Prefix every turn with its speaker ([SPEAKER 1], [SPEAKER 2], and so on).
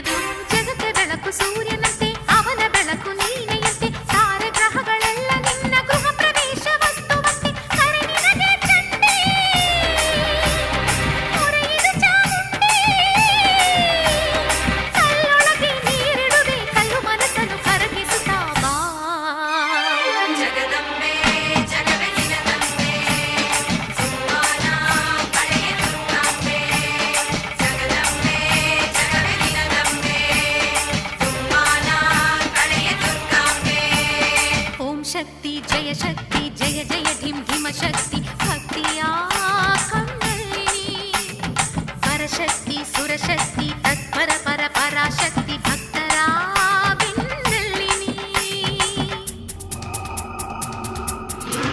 [SPEAKER 1] ఎదురు జగత వెళకు शक्ति जय शक्ति जय जय धीम धीम शक्ति। भक्ति आकर्षिणी परशक्ति सुरशक्ति तत्पर पर